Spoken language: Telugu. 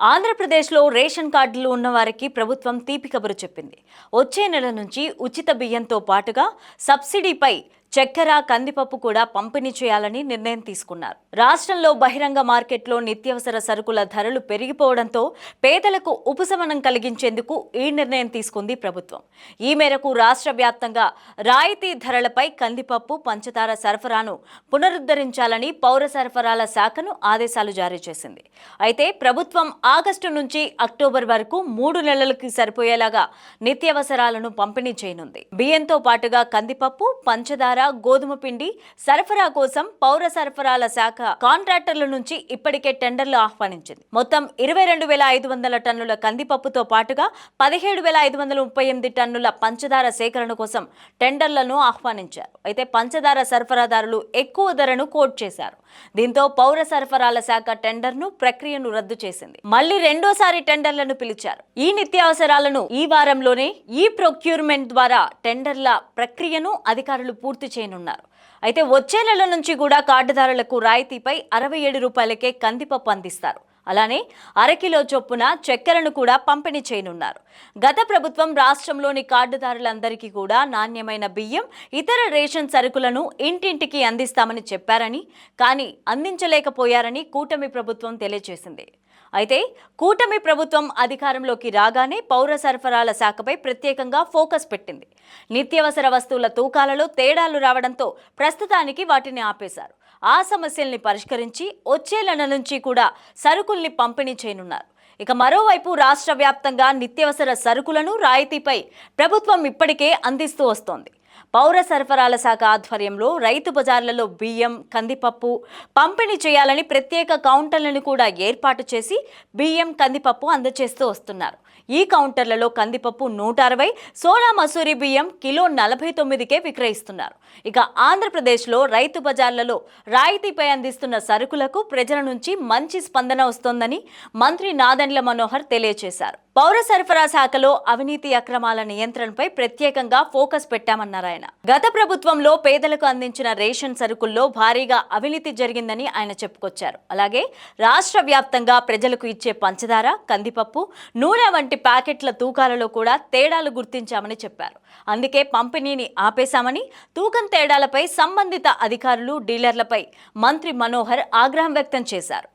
ఆంధ్రప్రదేశ్లో రేషన్ కార్డులు ఉన్న వారికి ప్రభుత్వం తీపి కబురు చెప్పింది. వచ్చే నెల నుంచి ఉచిత బియ్యంతో పాటుగా సబ్సిడీపై చక్కెర కందిపప్పు కూడా పంపిణీ చేయాలని నిర్ణయం తీసుకున్నారు. రాష్ట్రంలో బహిరంగ మార్కెట్లో నిత్యావసర సరుకుల ధరలు పెరిగిపోవడంతో పేదలకు ఉపశమనం కలిగించేందుకు ఈ నిర్ణయం తీసుకుంది ప్రభుత్వం. ఈ మేరకు రాష్ట్ర వ్యాప్తంగా రాయితీ ధరలపై కందిపప్పు పంచదార సరఫరాను పునరుద్ధరించాలని పౌర సరఫరాల శాఖను ఆదేశాలు జారీ చేసింది. అయితే ప్రభుత్వం ఆగస్టు నుంచి అక్టోబర్ వరకు మూడు నెలలకి సరిపోయేలాగా నిత్యావసరాలను పంపిణీ చేయనుంది. బియ్యంతో పాటుగా కందిపప్పు పంచదార గోధుమ పిండి సరఫరా కోసం పౌర సరఫరాల శాఖ కాంట్రాక్టర్ల నుంచి ఇప్పటికే టెండర్లు ఆహ్వానించింది. మొత్తం ఇరవై రెండు వేల ఐదు వందల టన్నుల కందిపప్పుతో పాటుగా పదిహేడు వేల ఐదు వందల ముప్పై ఎనిమిది టన్నుల పంచదార సేకరణ కోసం టెండర్లను ఆహ్వానించారు. అయితే పంచదార సరఫరాదారులు ఎక్కువ ధరను కోట్ చేశారు. దీంతో పౌర సరఫరాల శాఖ టెండర్ను ప్రక్రియను రద్దు చేసింది. మళ్ళీ రెండోసారి టెండర్లను పిలిచారు. ఈ నిత్యావసరాలను ఈ వారంలోనే ఈ ప్రొక్యూర్మెంట్ ద్వారా టెండర్ల ప్రక్రియను అధికారులు పూర్తి చేయనున్నారు. అయితే వచ్చే నెల నుంచి కూడా కార్డుదారులకు రాయితీపై అరవై ఏడు రూపాయలకే కందిపప్పు అందిస్తారు. అలానే అరకిలో చొప్పున చక్కెరను కూడా పంపిణీ చేయనున్నారు. గత ప్రభుత్వం రాష్ట్రంలోని కార్డుదారులందరికీ కూడా నాణ్యమైన బియ్యం ఇతర రేషన్ సరుకులను ఇంటింటికి అందిస్తామని చెప్పారని కానీ అందించలేకపోయారని కూటమి ప్రభుత్వం తెలియజేసింది. అయితే కూటమి ప్రభుత్వం అధికారంలోకి రాగానే పౌర సరఫరాల శాఖపై ప్రత్యేకంగా ఫోకస్ పెట్టింది. నిత్యావసర వస్తువుల తూకాలలో తేడాలు రావడంతో ప్రస్తుతానికి వాటిని ఆపేశారు. ఆ సమస్యల్ని పరిష్కరించి వచ్చే నెల నుంచి కూడా సరుకుల్ని పంపిణీ చేయనున్నారు. ఇక మరోవైపు రాష్ట్ర వ్యాప్తంగా నిత్యావసర సరుకులను రాయితీపై ప్రభుత్వం ఇప్పటికే అందిస్తూ వస్తోంది. పౌర సరఫరాల శాఖ ఆధ్వర్యంలో రైతు బజార్లలో బియ్యం కందిపప్పు పంపిణీ చేయాలని ప్రత్యేక కౌంటర్లను కూడా ఏర్పాటు చేసి బియ్యం కందిపప్పు అందజేస్తూ వస్తున్నారు. ఈ కౌంటర్లలో కందిపప్పు నూట అరవై సోనా మసూరి బియ్యం కిలో నలభై తొమ్మిదికే విక్రయిస్తున్నారు. ఇక ఆంధ్రప్రదేశ్లో రైతు బజార్లలో రాయితీపై అందిస్తున్న సరుకులకు ప్రజల నుంచి మంచి స్పందన వస్తోందని మంత్రి నాదండ్ల మనోహర్ తెలియజేశారు. పౌర సరఫరా శాఖలో అవినీతి అక్రమాల నియంత్రణపై ప్రత్యేకంగా ఫోకస్ పెట్టామన్నారు ఆయన. గత ప్రభుత్వంలో పేదలకు అందించిన రేషన్ సరుకుల్లో భారీగా అవినీతి జరిగిందని ఆయన చెప్పుకొచ్చారు. అలాగే రాష్ట్ర వ్యాప్తంగా ప్రజలకు ఇచ్చే పంచదార కందిపప్పు నూనె వంటి ప్యాకెట్ల తూకాలలో కూడా తేడాలు గుర్తించామని చెప్పారు. అందుకే పంపిణీని ఆపేశామని తూకం తేడాలపై సంబంధిత అధికారులు డీలర్లపై మంత్రి మనోహర్ ఆగ్రహం వ్యక్తం చేశారు.